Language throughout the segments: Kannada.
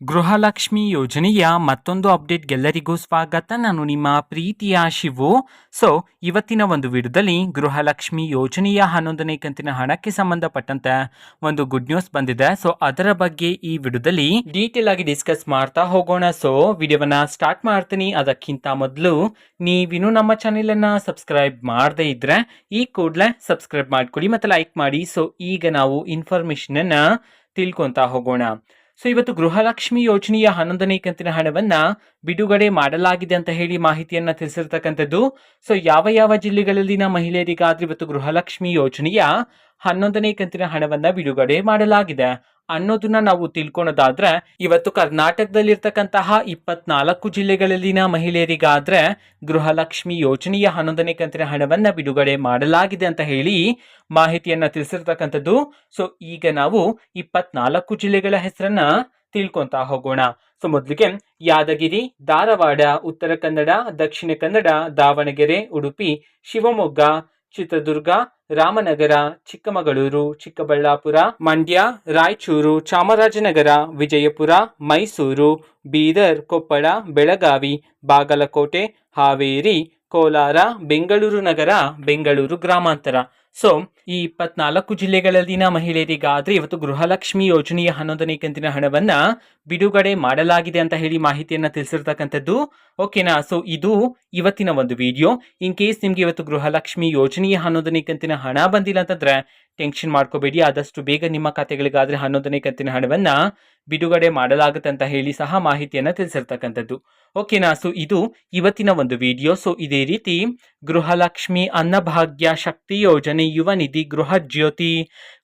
ಗೃಹಲಕ್ಷ್ಮಿ ಯೋಜನೆಯ ಮತ್ತೊಂದು ಅಪ್ಡೇಟ್ಗೆಲ್ಲರಿಗೂ ಸ್ವಾಗತ. ನಾನು ನಿಮ್ಮ ಪ್ರೀತಿಯ ಶಿವು. ಸೊ ಇವತ್ತಿನ ಒಂದು ವಿಡಿಯೋದಲ್ಲಿ ಗೃಹಲಕ್ಷ್ಮಿ ಯೋಜನೆಯ ಹನ್ನೊಂದನೇ ಕಂತಿನ ಹಣಕ್ಕೆ ಸಂಬಂಧಪಟ್ಟಂತೆ ಒಂದು ಗುಡ್ ನ್ಯೂಸ್ ಬಂದಿದೆ. ಸೊ ಅದರ ಬಗ್ಗೆ ಈ ವಿಡಿಯೋದಲ್ಲಿ ಡೀಟೇಲ್ ಆಗಿ ಡಿಸ್ಕಸ್ ಮಾಡ್ತಾ ಹೋಗೋಣ. ಸೊ ವಿಡಿಯೋವನ್ನ ಸ್ಟಾರ್ಟ್ ಮಾಡ್ತೀನಿ. ಅದಕ್ಕಿಂತ ಮೊದಲು ನೀವಿನ್ನೂ ನಮ್ಮ ಚಾನೆಲನ್ನು ಸಬ್ಸ್ಕ್ರೈಬ್ ಮಾಡದೇ ಇದ್ರೆ ಈ ಕೂಡಲೇ ಸಬ್ಸ್ಕ್ರೈಬ್ ಮಾಡ್ಕೊಳ್ಳಿ ಮತ್ತು ಲೈಕ್ ಮಾಡಿ. ಸೊ ಈಗ ನಾವು ಇನ್ಫಾರ್ಮೇಷನನ್ನು ತಿಳ್ಕೊತಾ ಹೋಗೋಣ. ಸೊ ಇವತ್ತು ಗೃಹಲಕ್ಷ್ಮಿ ಯೋಜನೆಯ ಹನ್ನೊಂದನೇ ಕಂತಿನ ಹಣವನ್ನ ಬಿಡುಗಡೆ ಮಾಡಲಾಗಿದೆ ಅಂತ ಹೇಳಿ ಮಾಹಿತಿಯನ್ನ ತಿಳಿಸಿರ್ತಕ್ಕಂಥದ್ದು. ಸೊ ಯಾವ ಯಾವ ಜಿಲ್ಲೆಗಳಲ್ಲಿನ ಮಹಿಳೆಯರಿಗಾದ್ರೆ ಇವತ್ತು ಗೃಹಲಕ್ಷ್ಮಿ ಯೋಜನೆಯ ಹನ್ನೊಂದನೇ ಕಂತಿನ ಹಣವನ್ನ ಬಿಡುಗಡೆ ಮಾಡಲಾಗಿದೆ. ಅನ್ನೋದನ್ನ ನಾವು ತಿಳ್ಕೊಳೋದಾದ್ರೆ, ಇವತ್ತು ಕರ್ನಾಟಕದಲ್ಲಿರ್ತಕ್ಕಂತಹ ಇಪ್ಪತ್ನಾಲ್ಕು ಜಿಲ್ಲೆಗಳಲ್ಲಿನ ಮಹಿಳೆಯರಿಗಾದ್ರೆ ಗೃಹಲಕ್ಷ್ಮಿ ಯೋಜನೆಯ ಹನ್ನೊಂದನೇ ಕಂತಿನ ಹಣವನ್ನ ಬಿಡುಗಡೆ ಮಾಡಲಾಗಿದೆ ಅಂತ ಹೇಳಿ ಮಾಹಿತಿಯನ್ನ ತಿಳಿಸಿರ್ತಕ್ಕಂಥದ್ದು. ಸೊ ಈಗ ನಾವು ಇಪ್ಪತ್ನಾಲ್ಕು ಜಿಲ್ಲೆಗಳ ಹೆಸರನ್ನ ತಿಳ್ಕೊಂತಾ ಹೋಗೋಣ. ಸೊ ಮೊದಲಿಗೆ ಯಾದಗಿರಿ, ಧಾರವಾಡ, ಉತ್ತರ ಕನ್ನಡ, ದಕ್ಷಿಣ ಕನ್ನಡ, ದಾವಣಗೆರೆ, ಉಡುಪಿ, ಶಿವಮೊಗ್ಗ, ಚಿತ್ರದುರ್ಗ ರಾಮನಗರ, ಚಿಕ್ಕಮಗಳೂರು, ಚಿಕ್ಕಬಳ್ಳಾಪುರ, ಮಂಡ್ಯ, ರಾಯಚೂರು, ಚಾಮರಾಜನಗರ, ವಿಜಯಪುರ, ಮೈಸೂರು, ಬೀದರ್, ಕೊಪ್ಪಳ, ಬೆಳಗಾವಿ, ಬಾಗಲಕೋಟೆ, ಹಾವೇರಿ, ಕೋಲಾರ, ಬೆಂಗಳೂರು ನಗರ, ಬೆಂಗಳೂರು ಗ್ರಾಮಾಂತರ. ಸೊ ಈ ಇಪ್ಪತ್ನಾಲ್ಕು ಜಿಲ್ಲೆಗಳಲ್ಲಿನ ಮಹಿಳೆಯರಿಗಾದ್ರೆ ಇವತ್ತು ಗೃಹಲಕ್ಷ್ಮಿ ಯೋಜನೆಯ ಹನ್ನೊಂದನೇ ಕಂತಿನ ಹಣವನ್ನ ಬಿಡುಗಡೆ ಮಾಡಲಾಗಿದೆ ಅಂತ ಹೇಳಿ ಮಾಹಿತಿಯನ್ನ ತಿಳಿಸಿರ್ತಕ್ಕಂಥದ್ದು. ಓಕೆನಾ ಸೊ ಇದು ಇವತ್ತಿನ ಒಂದು ವಿಡಿಯೋ ಇನ್ ಕೇಸ್ ನಿಮ್ಗೆ ಇವತ್ತು ಗೃಹಲಕ್ಷ್ಮಿ ಯೋಜನೆಯ ಹನ್ನೊಂದನೇ ಕಂತಿನ ಹಣ ಬಂದಿಲ್ಲ ಅಂತಂದ್ರೆ ಟೆನ್ಷನ್ ಮಾಡ್ಕೋಬೇಡಿ. ಆದಷ್ಟು ಬೇಗ ನಿಮ್ಮ ಖಾತೆಗಳಿಗಾದ್ರೆ ಹನ್ನೊಂದನೇ ಕಂತಿನ ಹಣವನ್ನ ಬಿಡುಗಡೆ ಮಾಡಲಾಗುತ್ತೆ ಅಂತ ಹೇಳಿ ಸಹ ಮಾಹಿತಿಯನ್ನ ತಿಳಿಸಿರ್ತಕ್ಕಂಥದ್ದು. ಓಕೆನಾ ಸೊ ಇದು ಇವತ್ತಿನ ಒಂದು ವಿಡಿಯೋ ಸೊ ಇದೇ ರೀತಿ ಗೃಹಲಕ್ಷ್ಮಿ ಅನ್ನಭಾಗ್ಯ ಶಕ್ತಿ ಯೋಜನೆ ಯುವ ನಿಧಿ गृहज्योति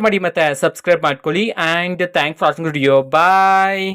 ಮಾಡಿ ಮತ್ತೆ ಸಬ್ಸ್ಕ್ರೈಬ್ ಮಾಡ್ಕೊಳ್ಳಿ and thanks for watching video bye